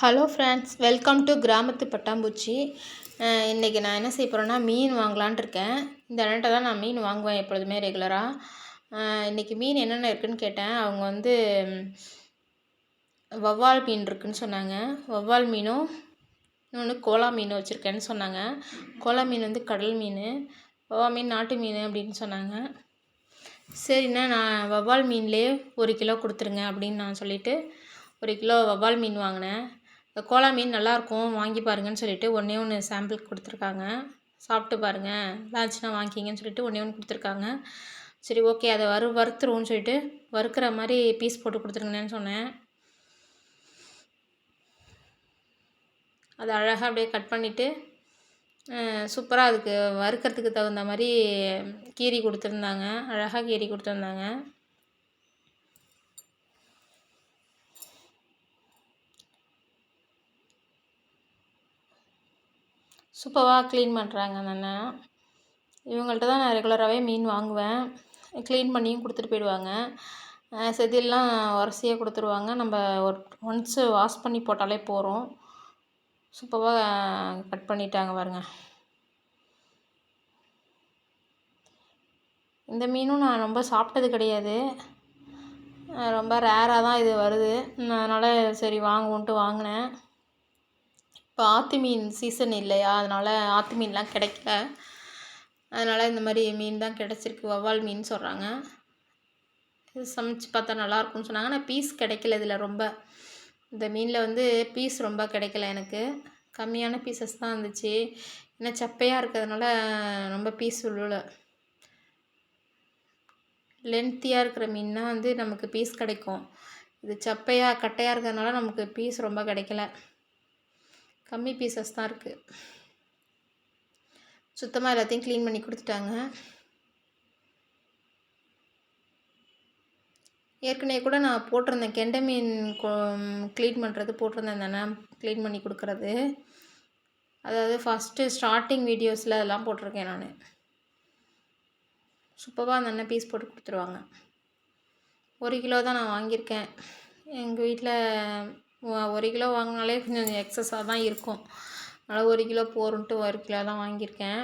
Hello friends welcome to கிராமத்து பட்டாம்பூச்சி. இன்றைக்கி நான் என்ன செய்ய போகிறேன்னா மீன் வாங்கலான் இருக்கேன். இந்த அண்ணன்ட்ட தான் நான் மீன் வாங்குவேன் எப்பொழுதுமே ரெகுலராக இன்றைக்கி மீன் என்னென்ன இருக்குதுன்னு கேட்டேன். அவங்க வந்து வவ்வால் மீன் இருக்குதுன்னு சொன்னாங்க. வவ்வால் மீனும் இன்னொன்று கோலா மீன் வச்சுருக்கேன்னு சொன்னாங்க. கோலா மீன் வந்து கடல் மீன். வவ்வா மீன் நாட்டு மீன் அப்படின்னு சொன்னாங்க. சரிண்ணா நான் வவ்வால் மீன்லேயே ஒரு கிலோ கொடுத்துருங்க அப்படின்னு நான் சொல்லிவிட்டு ஒரு கிலோ வவ்வால் மீன் வாங்கினேன். கோலா மீன் நல்லாயிருக்கும் வாங்கி பாருங்கன்னு சொல்லிட்டு ஒன்றே ஒன்று சாம்பிள் கொடுத்துருக்காங்க. சாப்பிட்டு பாருங்கள் நல்லாச்சுன்னா வாங்கிக்கிங்கன்னு சொல்லிட்டு ஒன்றே ஒன்று கொடுத்துருக்காங்க. சரி ஓகே அதை வறு வறுத்துருவோம்னு சொல்லிட்டு வறுக்கிற மாதிரி பீஸ் போட்டு கொடுத்துருங்கன்னு சொன்னேன். அதை அழகாக அப்படியே கட் பண்ணிவிட்டு சூப்பராக அதுக்கு வறுக்கிறதுக்கு தகுந்த மாதிரி கீரி கொடுத்துருந்தாங்க. அழகாக கீரி கொடுத்துருந்தாங்க. சூப்பராக க்ளீன் பண்ணுறாங்க அந்த அண்ணன். இவங்கள்ட்ட தான் நான் ரெகுலராகவே மீன் வாங்குவேன். க்ளீன் பண்ணியும் கொடுத்துட்டு போயிடுவாங்க. செதிலெலாம் வரிசையாக கொடுத்துருவாங்க. நம்ம ஒரு ஒன்ஸு வாஷ் பண்ணி போட்டாலே போகிறோம் சூப்பராக கட் பண்ணிட்டாங்க பாருங்க. இந்த மீனும் நான் ரொம்ப சாப்பிட்டது கிடையாது. ரொம்ப ரேராக தான் இது வருது. அதனால் சரி வாங்குவோன்ட்டு வாங்கினேன். இப்போ ஆற்று மீன் சீசன் இல்லையா? அதனால் ஆற்று மீன்லாம் கிடைக்கல. அதனால் இந்த மாதிரி மீன் தான் கிடச்சிருக்கு. வவ்வால் மீன் சொல்கிறாங்க இது சமைச்சு பார்த்தா நல்லாயிருக்கும்னு சொன்னாங்க. ஆனால் பீஸ் கிடைக்கல இதில் ரொம்ப. இந்த மீனில் வந்து பீஸ் ரொம்ப கிடைக்கல எனக்கு. கம்மியான பீசஸ் தான் இருந்துச்சு. ஏன்னா சப்பையாக இருக்கிறதுனால ரொம்ப பீஸ் உள்ள லென்த்தியாக இருக்கிற மீன்னா வந்து நமக்கு பீஸ் கிடைக்கும். இது சப்பையாக கட்டையாக இருக்கிறதுனால நமக்கு பீஸ் ரொம்ப கிடைக்கல. கம்மி பீசஸ் தான் இருக்குது சுத்தமாக எல்லாத்தையும் க்ளீன் பண்ணி கொடுத்துட்டாங்க. ஏற்கனவே கூட நான் போட்டிருந்தேன். கெண்டை மீன் க்ளீன் பண்ணுறது போட்டிருந்தேன் தானே. க்ளீன் பண்ணி கொடுக்குறது. அதாவது ஃபஸ்ட்டு ஸ்டார்டிங் வீடியோஸில் அதெல்லாம் போட்டிருக்கேன் நான். சூப்பராக அந்த அண்ணன் பீஸ் போட்டு கொடுத்துருவாங்க. ஒரு கிலோ தான் நான் வாங்கியிருக்கேன். எங்கள் வீட்டில் ஒரு கிலோ வாங்கினாலே கொஞ்சம் எக்ஸஸாக தான் இருக்கும். அதனால் ஒரு கிலோ போருன்ட்டு ஒரு கிலோ தான் வாங்கியிருக்கேன்.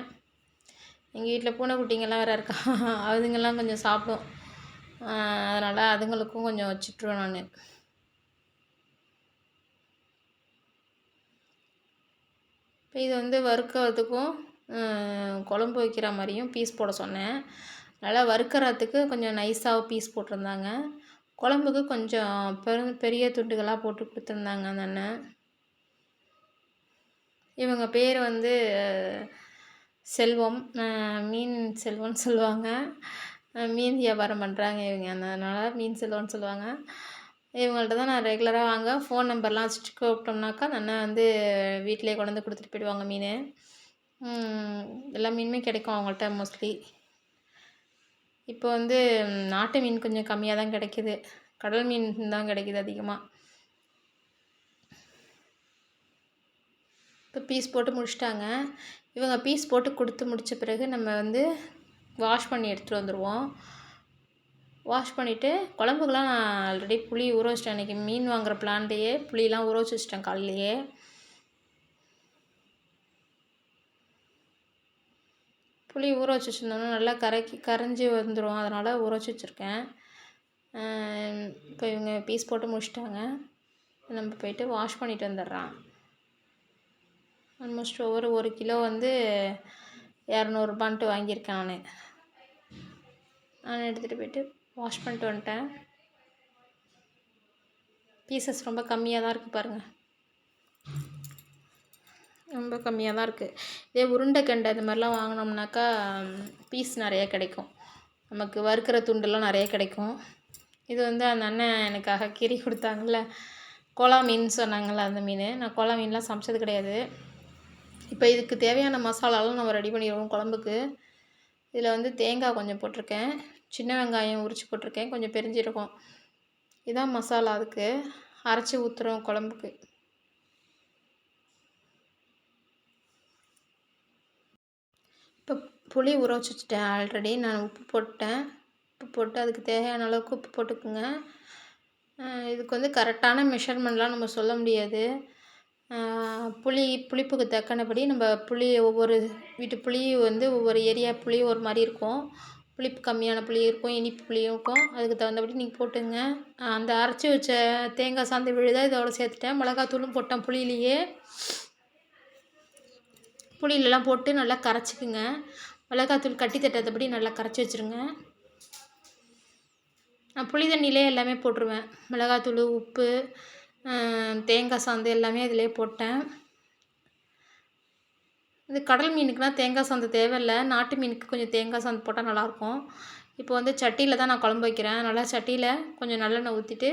எங்கள் வீட்டில் பூனைக்குட்டிங்கெல்லாம் வேறு இருக்கா? அதுங்கெல்லாம் கொஞ்சம் சாப்பிடும். அதனால் அதுங்களுக்கும் கொஞ்சம் வச்சுட்ருவேன் நான். இப்போ இது வந்து வறுக்கிறதுக்கும் குழம்பு வைக்கிற மாதிரியும் பீஸ் போட சொன்னேன். அதனால் வறுக்கிறதுக்கு கொஞ்சம் நைஸாக பீஸ் போட்டிருந்தாங்க. குழம்புக்கு கொஞ்சம் பெரு பெரிய துண்டுகளாக போட்டு கொடுத்துருந்தாங்க அந்த அண்ணன். இவங்க பேர் வந்து செல்வம். மீன் செல்வம்னு சொல்லுவாங்க. மீன் வியாபாரம் பண்ணுறாங்க இவங்க. அதனால் மீன் செல்வம்னு சொல்லுவாங்க. இவங்கள்ட்ட தான் நான் ரெகுலராக வாங்க. ஃபோன் நம்பர்லாம் வச்சுட்டு கூப்பிட்டோம்னாக்கா அந்த அண்ணன் வந்து வீட்டிலே கொண்டு வந்து கொடுத்துட்டு போயிடுவாங்க மீன். எல்லா மீனுமே கிடைக்கும் அவங்கள்ட்ட மோஸ்ட்லி இப்போ வந்து நாட்டு மீன் கொஞ்சம் கம்மியாக தான் கிடைக்கிது. கடல் மீன் தான் கிடைக்கிது அதிகமாக இப்போ பீஸ் போட்டு முடிச்சிட்டாங்க. இவங்க பீஸ் போட்டு கொடுத்து முடித்த பிறகு நம்ம வந்து வாஷ் பண்ணி எடுத்துகிட்டு வந்துடுவோம் வாஷ் பண்ணிவிட்டு குழம்புக்கெலாம் நான் ஆல்ரெடி புளி ஊற வச்சிட்டேன். இன்றைக்கி மீன் வாங்குகிற பிளான்லேயே புளியெலாம் ஊற வச்சு வச்சிட்டேன் காலையிலேயே. புளி ஊற வச்சு வச்சுருந்தோம்னா நல்லா கரைக்கி கரைஞ்சி வந்துடும் அதனால் ஊற வச்சு வச்சுருக்கேன் இப்போ இவங்க பீஸ் போட்டு முடிச்சிட்டாங்க. நம்ம போயிட்டு வாஷ் பண்ணிட்டு வந்துடுறான் ஆல்மோஸ்ட் ஒவ்வொரு ஒரு கிலோ வந்து இரநூறுபான்ட்டு வாங்கியிருக்கேன் நான். நான் எடுத்துகிட்டு போயிட்டு வாஷ் பண்ணிட்டு வந்துட்டேன். பீசஸ் ரொம்ப கம்மியாக தான் இருக்குது பாருங்கள் ரொம்ப கம்மியாக தான் இருக்குது இதே உருண்டை கெண்டை இது மாதிரிலாம் வாங்கினோம்னாக்கா பீஸ் நிறையா கிடைக்கும். நமக்கு வறுக்கிற துண்டெல்லாம் நிறைய கிடைக்கும். இது வந்து அந்த அண்ணன் எனக்காக கிரி கொடுத்தாங்கள்ல கோலா மீன் சொன்னாங்கள்ல அந்த மீன். நான் கோலா மீன்லாம் சமைச்சது கிடையாது. இப்போ இதுக்கு தேவையான மசாலாலாம் நம்ம ரெடி பண்ணிடுவோம் குழம்புக்கு. இதில் வந்து தேங்காய் கொஞ்சம் போட்டிருக்கேன். சின்ன வெங்காயம் உரித்து போட்டிருக்கேன். கொஞ்சம் பெரிஞ்சிருக்கும். இதான் மசாலா அதுக்கு. அரைச்சி ஊற்றுறோம் குழம்புக்கு இப்போ புளி ஊற வச்சுட்டேன் ஆல்ரெடி நான் உப்பு போட்டேன். உப்பு போட்டு அதுக்கு தேவையான அளவுக்கு உப்பு போட்டுக்குங்க. இதுக்கு வந்து கரெக்டான மெஷர்மெண்ட்லாம் நம்ம சொல்ல முடியாது. புளி புளிப்புக்கு தக்கனபடி நம்ம புளி ஒவ்வொரு வீட்டு புளி வந்து ஒவ்வொரு ஏரியா புளி ஒரு மாதிரி இருக்கும். புளிப்பு கம்மியான புளி இருக்கும் இனிப்பு புளியும் இருக்கும். அதுக்கு தகுந்தபடி நீங்கள் போட்டுங்க. அந்த அரைச்சி வச்ச தேங்காய் சாந்து விழுதா இதோட சேர்த்துட்டேன். மிளகாத்தூளும் போட்டேன் புளியிலேயே. புளியிலலாம் போட்டு நல்லா கரைச்சிக்குங்க. மிளகாத்தூள் கட்டி தட்டாதபடி நல்லா கரைச்சி வச்சுருங்க. நான் புளி தண்ணியிலே எல்லாமே போட்டுருவேன். மிளகாத்தூள் உப்பு தேங்காய் சாந்து எல்லாமே அதிலே போட்டேன். இது கடல் மீனுக்குனால் தேங்காய் சாந்து தேவையில்லை. நாட்டு மீனுக்கு கொஞ்சம் தேங்காய் சாந்து போட்டால் நல்லாயிருக்கும். இப்போ வந்து சட்டியில் தான் நான் குழம்பு வைக்கிறேன். நல்லா சட்டியில் கொஞ்சம் நல்லெண்ணெய் ஊற்றிட்டு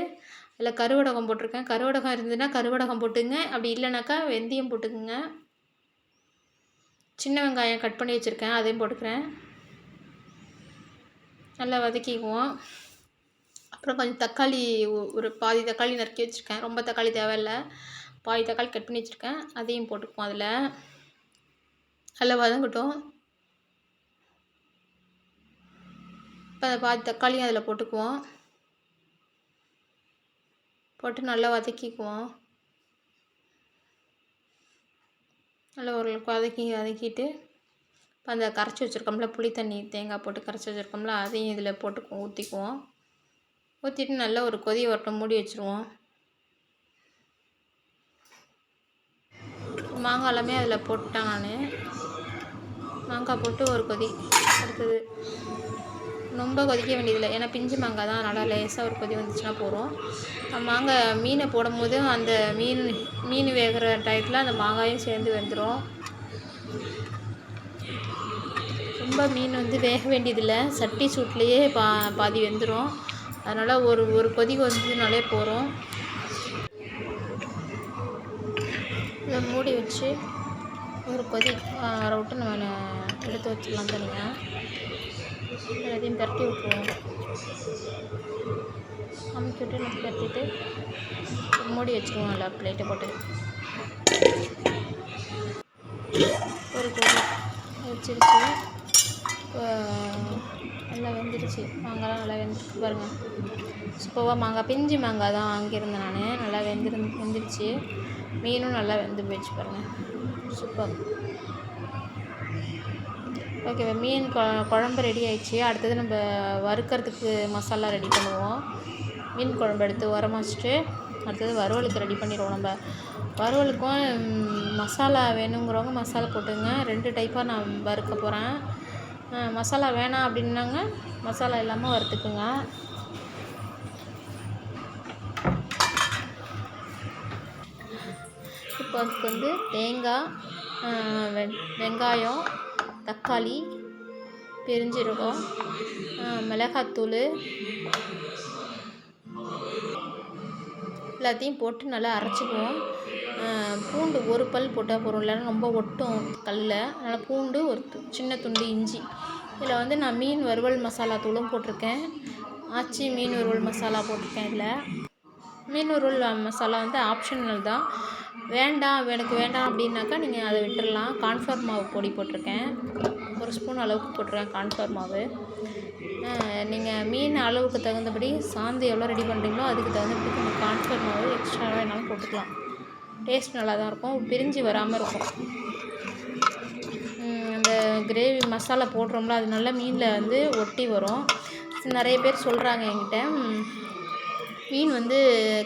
அதில் கருவடகம் போட்டிருக்கேன். கருவடகம் இருந்ததுன்னா கருவடகம் போட்டுங்க. அப்படி இல்லைனாக்கா வெந்தயம் போட்டுக்குங்க. சின்ன வெங்காயம் கட் பண்ணி வச்சுருக்கேன் அதையும் போட்டுக்கிறேன். நல்லா வதக்கிக்குவோம். அப்புறம் கொஞ்சம் தக்காளி ஒரு பாதி தக்காளி நறுக்கி வச்சுருக்கேன். ரொம்ப தக்காளி தேவையில்லை. பாதி தக்காளி கட் பண்ணி வச்சுருக்கேன். அதையும் போட்டுக்குவோம் அதில். நல்லா வதங்கட்டும். இப்போ அந்த பாதி தக்காளியும் அதில் போட்டுக்குவோம். போட்டு நல்லா வதக்கிக்குவோம். நல்லா ஓரளவுக்கு வதக்கி வதக்கிட்டு இப்போ அந்த கரைச்சி வச்சுருக்கோம்ல புளி தண்ணி தேங்காய் போட்டு கரைச்சி வச்சுருக்கோம்ல அதையும் இதில் போட்டுக்குவோம் ஊற்றிக்குவோம் ஊற்றிட்டு நல்லா ஒரு கொதி வரட்டும் மூடி வச்சுருவோம். மாங்காய் எல்லாமே அதில் போட்டேன் நான். மாங்காய் போட்டு ஒரு கொதி அடுத்தது ரொம்ப கொதிக்க வேண்டியதில்லை. ஏன்னா பிஞ்சு மாங்காய் தான். நல்லா லேசாக ஒரு கொதி வந்துச்சுன்னா போகிறோம் மாங்காய் மீனை போடும்போது அந்த மீன் மீன் வேகிற டயத்தில் அந்த மாங்காயும் சேர்ந்து வெந்துடும் ரொம்ப மீன் வந்து வேக வேண்டியதில்லை. சட்டி சூட்லேயே பா பாதி வெந்துடும் அதனால் ஒரு ஒரு கொதி வந்ததுனாலே போகிறோம் இதை மூடி வச்சு ஒரு கொதி வர விட்டு நம்ம எடுத்து வச்சிடலாம் தனியாக எல்லாத்தையும் பரட்டி விட்ருவோம் அமைக்கி விட்டு நம்ம பரட்டிட்டு மூடி வச்சுருவோம் நல்லா பிளேட்டை போட்டு. ஒரு கோழி வச்சிருச்சு. நல்லா வெந்துருச்சு. மாங்காய்லாம் நல்லா வெந்துருக்கு பாருங்கள் சூப்பராக மாங்காய் பிஞ்சு மாங்காய் தான் வாங்கியிருந்தேன் நான். நல்லா வெந்திருந்து வெந்துருச்சு. மீனும் நல்லா வெந்து போயிடுச்சு பாருங்கள் சூப்பர். ஓகே மீன் கொ குழம்பு ரெடி ஆயிடுச்சு. அடுத்தது நம்ம வறுக்கிறதுக்கு மசாலா ரெடி பண்ணுவோம். மீன் குழம்பு எடுத்து உரம் வச்சுட்டு அடுத்தது வறுவலுக்கு ரெடி பண்ணிடுவோம் நம்ம. வறுவலுக்கும் மசாலா வேணுங்கிறவங்க மசாலா போட்டுங்க. ரெண்டு டைப்பாக நான் வறுக்க போகிறேன் மசாலா வேணாம் அப்படின்னாங்க மசாலா இல்லாமல் வறுத்துக்குங்க. இப்போ அதுக்கு வந்து தேங்காய் வெ வெங்காயம் தக்காளி பெருஞ்சீரகம் மிளகாத்தூள் எல்லாத்தையும் போட்டு நல்லா அரைச்சிக்குவோம். பூண்டு ஒரு பல் போட்டால் போகிறோம் இல்லைன்னா ரொம்ப ஒட்டும் கல்லில் அதனால் பூண்டு ஒரு சின்ன துண்டு இஞ்சி. இதில் வந்து நான் மீன் வறுவல் மசாலா தூளும் போட்டிருக்கேன். ஆச்சி மீன் வறுவல் மசாலா போட்டிருக்கேன் இதில். மீன் வறுவல் மசாலா வந்து ஆப்ஷனல் தான். வேண்டாம் எனக்கு வேண்டாம் அப்படின்னாக்கா நீங்கள் அதை விட்டுடலாம் கான்ஃப்ளவர் மாவு பொடி போட்டிருக்கேன். ஒரு ஸ்பூன் அளவுக்கு போட்டிருக்கேன் கான்ஃப்ளவர் மாவு. நீங்கள் மீன் அளவுக்கு தகுந்தபடி சாந்து எவ்வளோ ரெடி பண்ணுறீங்களோ அதுக்கு தகுந்தபடி நீங்கள் கான்ஃபர் மாவு எக்ஸ்ட்ராவாக வேணாலும் போட்டுக்கலாம். டேஸ்ட் நல்லா தான் இருக்கும். பிரிஞ்சு வராமல் இருக்கும். அந்த கிரேவி மசாலா போடுறோம்ல அது நல்லா மீனில் வந்து ஒட்டி வரும். நிறைய பேர் சொல்கிறாங்க என்கிட்ட. மீன் வந்து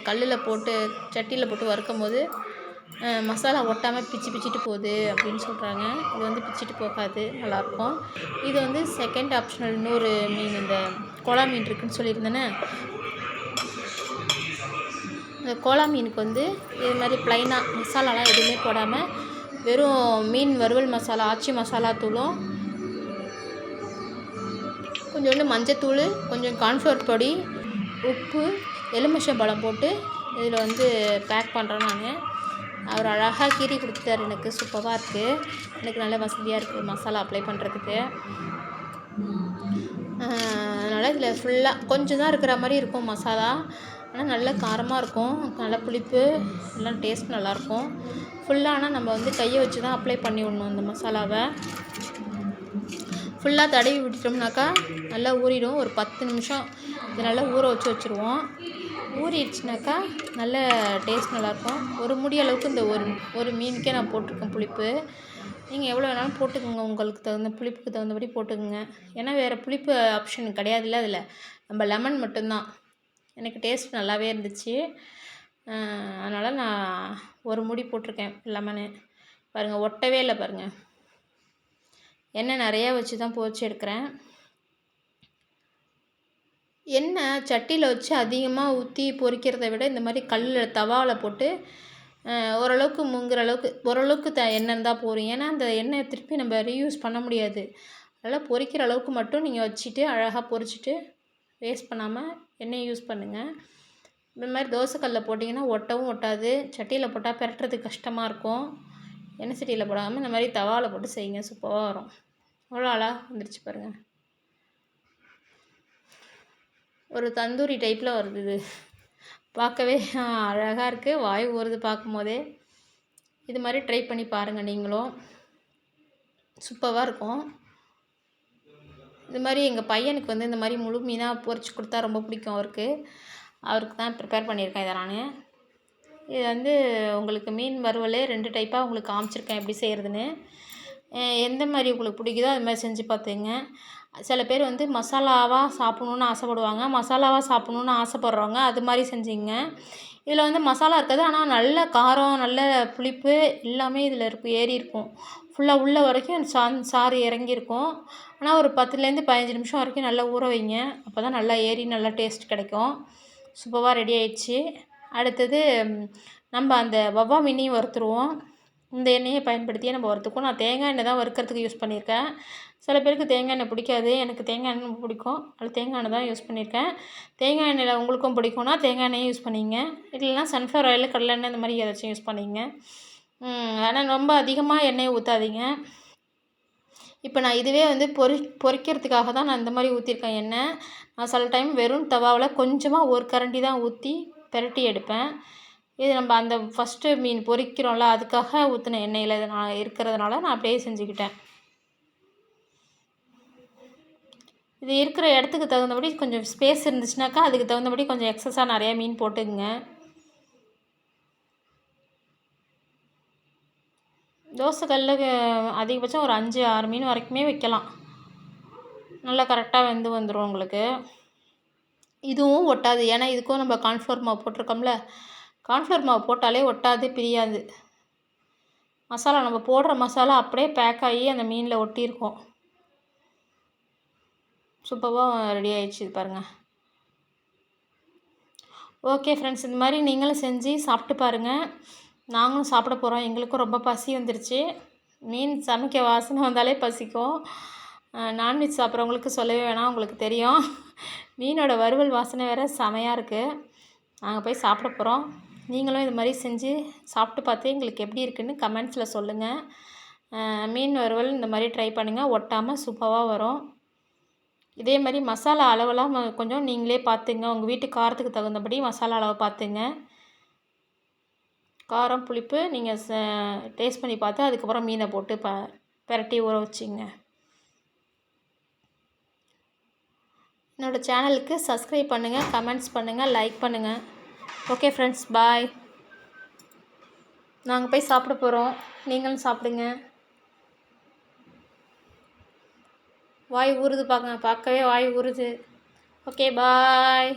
கல்லில் போட்டு சட்டியில் போட்டு வறுக்கும் போது மசாலா ஒட்டாமல் பிச்சு பிச்சுட்டு போகுது அப்படின்னு சொல்கிறாங்க இது வந்து பிச்சுட்டு போகாது நல்லாயிருக்கும் இது வந்து செகண்ட் ஆப்ஷனல் இன்னொரு மீன் இந்த கோலா மீன் இருக்குதுன்னு சொல்லியிருந்தேனே. இந்த கோலா மீனுக்கு வந்து இது மாதிரி ப்ளைனாக மசாலாலாம் எதுவுமே போடாமல் வெறும் மீன் வறுவல் மசாலா ஆச்சி மசாலா தூளும் கொஞ்சோண்டு மஞ்சத்தூள் கொஞ்சம் கார்ன்ஃப்ளவர் பொடி உப்பு எலுமிச்சம்பழம் போட்டு இதில் வந்து பேக் பண்ணுறேன் நான். அவர் அழகாக கீறி கொடுத்துட்டார். எனக்கு சூப்பராக இருக்குது எனக்கு நல்ல வசதியாக இருக்குது மசாலா அப்ளை பண்ணுறதுக்கு அதனால் இதில் ஃபுல்லாக கொஞ்சம் தான் இருக்கிற மாதிரி இருக்கும் மசாலா ஆனால் நல்ல காரமாக இருக்கும். நல்ல புளிப்பு எல்லாம் டேஸ்ட் நல்லாயிருக்கும் ஃபுல்லாக ஆனால் நம்ம வந்து கையை வச்சு தான் அப்ளை பண்ணி விடணும் அந்த மசாலாவை ஃபுல்லாக தடவி விட்டுட்டோம்னாக்கா நல்லா ஊறிடும். ஒரு பத்து நிமிஷம். இது நல்லா ஊற வச்சு வச்சுருவோம். ஊறிடுச்சுனாக்கா நல்ல டேஸ்ட் நல்லாயிருக்கும். ஒரு முடி அளவுக்கு இந்த ஒரு ஒரு மீனுக்கே நான் போட்டிருக்கேன் புளிப்பு. நீங்கள் எவ்வளோ வேணாலும் போட்டுக்கோங்க. உங்களுக்கு தகுந்த புளிப்புக்கு தகுந்தபடி போட்டுக்கோங்க. ஏன்னா வேறு புளிப்பு ஆப்ஷன் கிடையாதுல்ல அதில். நம்ம லெமன் மட்டும்தான். எனக்கு டேஸ்ட் நல்லாவே இருந்துச்சு. அதனால் நான் ஒரு முடி போட்டிருக்கேன் லெமனு பாருங்கள் ஒட்டவே இல்லை பாருங்கள் எண்ணெய் நிறையா வச்சு தான் பொரிச்சு எடுக்கிறேன். எண்ணெய் சட்டியில் வச்சு அதிகமாக ஊற்றி பொரிக்கிறத விட இந்த மாதிரி கல்லில் தவாவில் போட்டு ஓரளவுக்கு முங்குற அளவுக்கு ஓரளவுக்கு த எண்ணெய் இருந்தால் போதும். ஏன்னா அந்த எண்ணெயை திருப்பி நம்ம ரீயூஸ் பண்ண முடியாது. அதனால் பொரிக்கிற அளவுக்கு மட்டும் நீங்கள் வச்சுட்டு அழகாக பொரிச்சிட்டு வேஸ்ட் பண்ணாமல் எண்ணெயை யூஸ் பண்ணுங்கள் இந்த மாதிரி தோசைக்கல்லில் போட்டிங்கன்னா ஒட்டவும் ஒட்டாது. சட்டியில் போட்டால் பெரட்டுறதுக்கு கஷ்டமாக இருக்கும். எண்ணெய் சட்டியில் போடாமல் இந்த மாதிரி தவாவில் போட்டு செய்யுங்க. சூப்பராக வரும். அவ்வளோ அழகாக வந்துருச்சு பாருங்கள் ஒரு தந்தூரி டைப்பில் வருது. இது பார்க்கவே அழகாக இருக்குது வாய் ஊறுது பார்க்கும் போதே இது மாதிரி ட்ரை பண்ணி பாருங்கள் நீங்களும். சூப்பராக இருக்கும். இது மாதிரி எங்கள் பையனுக்கு வந்து இந்த மாதிரி முழு மீனாக பொரிச்சு கொடுத்தா ரொம்ப பிடிக்கும் அவருக்கு. அவருக்கு தான் ப்ரிப்பேர் பண்ணியிருக்கேன் இதை நான். இது வந்து உங்களுக்கு மீன் வறுவலே ரெண்டு டைப்பாக உங்களுக்கு காமிச்சிருக்கேன் எப்படி செய்கிறதுன்னு எந்த மாதிரி உங்களுக்கு பிடிக்குதோ அது மாதிரி செஞ்சு பார்த்துங்க. சில பேர் வந்து மசாலாவாக சாப்பிட்ணுன்னு ஆசைப்படுவாங்க. மசாலாவாக சாப்பிட்ணுன்னு ஆசைப்பட்றவங்க அது மாதிரி செஞ்சுங்க. இதில் வந்து மசாலா இருக்காது. ஆனால் நல்ல காரம் நல்ல புளிப்பு எல்லாமே இதில் இருக்கும் ஏறி இருக்கும். ஃபுல்லாக உள்ள வரைக்கும் சா சாறு இறங்கியிருக்கும். ஆனால் ஒரு பத்துலேருந்து பதினஞ்சு நிமிஷம் வரைக்கும் நல்லா ஊற வைங்க. அப்போ தான் நல்லா ஏறி நல்லா டேஸ்ட் கிடைக்கும். சூப்பராக ரெடி ஆயிடுச்சு. அடுத்தது நம்ம அந்த வவ்வா மீனையும் வறுத்துருவோம். இந்த எண்ணெயை பயன்படுத்தியே நம்ம வறுத்துக்கும் நான் தேங்காய் எண்ணெய் தான் வறுக்கிறதுக்கு யூஸ் பண்ணியிருக்கேன். சில பேருக்கு தேங்காய் எண்ணெய் பிடிக்காது. எனக்கு தேங்காய் எண்ணெய் பிடிக்கும். அதில் தேங்காய் எண்ணெய் தான் யூஸ் பண்ணியிருக்கேன். தேங்காய் எண்ணெயில் உங்களுக்கும் பிடிக்கும்னா தேங்காய் எண்ணெயும் யூஸ் பண்ணிங்க. இல்லைனா சன்ஃப்ளவர் ஆயில் கடலை எண்ணெய் இந்த மாதிரி ஏதாச்சும் யூஸ் பண்ணிங்க. ஆனால் ரொம்ப அதிகமாக எண்ணெயை ஊற்றாதீங்க இப்போ நான் இதுவே வந்து பொரி பொரிக்கிறதுக்காக தான் நான் இந்த மாதிரி ஊற்றிருக்கேன் எண்ணெய். நான் சில டைம் வெறும் தவாவில் கொஞ்சமாக ஒரு கரண்டி தான் ஊற்றி பெரட்டி எடுப்பேன். இது நம்ம அந்த ஃபஸ்ட்டு மீன் பொரிக்கிறோம்ல அதுக்காக ஊற்றின எண்ணெயில் நான் இருக்கிறதுனால நான் அப்படியே செஞ்சுக்கிட்டேன். இது இருக்கிற இடத்துக்கு தகுந்தபடி கொஞ்சம் ஸ்பேஸ் இருந்துச்சுனாக்கா அதுக்கு தகுந்தபடி கொஞ்சம் எக்ஸஸாக நிறையா மீன் போட்டுக்குங்க. தோசைக்கல்லில் அதிகபட்சம் ஒரு அஞ்சு ஆறு மீன் வரைக்குமே வைக்கலாம். நல்லா கரெக்டாக வெந்து வந்துடும் உங்களுக்கு. இதுவும் ஒட்டாது. ஏன்னா இதுக்கும் நம்ம கான்ஃபார்மாக போட்டிருக்கோம்ல. கான்ஃப்ளவர் மாவு போட்டாலே ஒட்டாது பிரியாது. மசாலா நம்ம போடுற மசாலா அப்படியே பேக் ஆகி அந்த மீனில் ஒட்டியிருக்கோம். சூப்பராக ரெடி ஆயிடுச்சு பாருங்கள் ஓகே ஃப்ரெண்ட்ஸ் இந்த மாதிரி நீங்களும் செஞ்சு சாப்பிட்டு பாருங்கள் நாங்களும் சாப்பிட போகிறோம் எங்களுக்கும் ரொம்ப பசி வந்துருச்சு. மீன் சமைக்க வாசனை வந்தாலே பசிக்கும். நான்வெஜ் சாப்பிட்றவங்களுக்கு சொல்லவே வேணாம். உங்களுக்கு தெரியும். மீனோட வறுவல் வாசனை வேறு செமையாக இருக்குது நாங்கள் போய் சாப்பிட போகிறோம் நீங்களும் இது மாதிரி செஞ்சு சாப்பிட்டு பார்த்து எங்களுக்கு எப்படி இருக்குதுன்னு கமெண்ட்ஸில் சொல்லுங்கள் மீன் வறுவல் இந்த மாதிரி ட்ரை பண்ணுங்கள் ஒட்டாமல் சூப்பராக வரும். இதே மாதிரி மசாலா அளவெல்லாம் கொஞ்சம் நீங்களே பார்த்துங்க. உங்கள் வீட்டு காரத்துக்கு தகுந்தபடி மசாலா அளவை பார்த்துங்க. காரம் புளிப்பு நீங்கள் ச டேஸ்ட் பண்ணி பார்த்து அதுக்கப்புறம் மீனை போட்டு ப பெரட்டி ஊற வச்சிங்க. என்னோடய சேனலுக்கு சப்ஸ்கிரைப் பண்ணுங்கள் கமெண்ட்ஸ் பண்ணுங்கள் லைக் பண்ணுங்கள் ஓகே ஃப்ரெண்ட்ஸ் பாய் நாங்கள் போய் சாப்பிட போகிறோம் நீங்களும் சாப்பிடுங்க. வாய் ஊறுது பார்க்க பார்க்கவே வாய் ஊறுது. Okay bye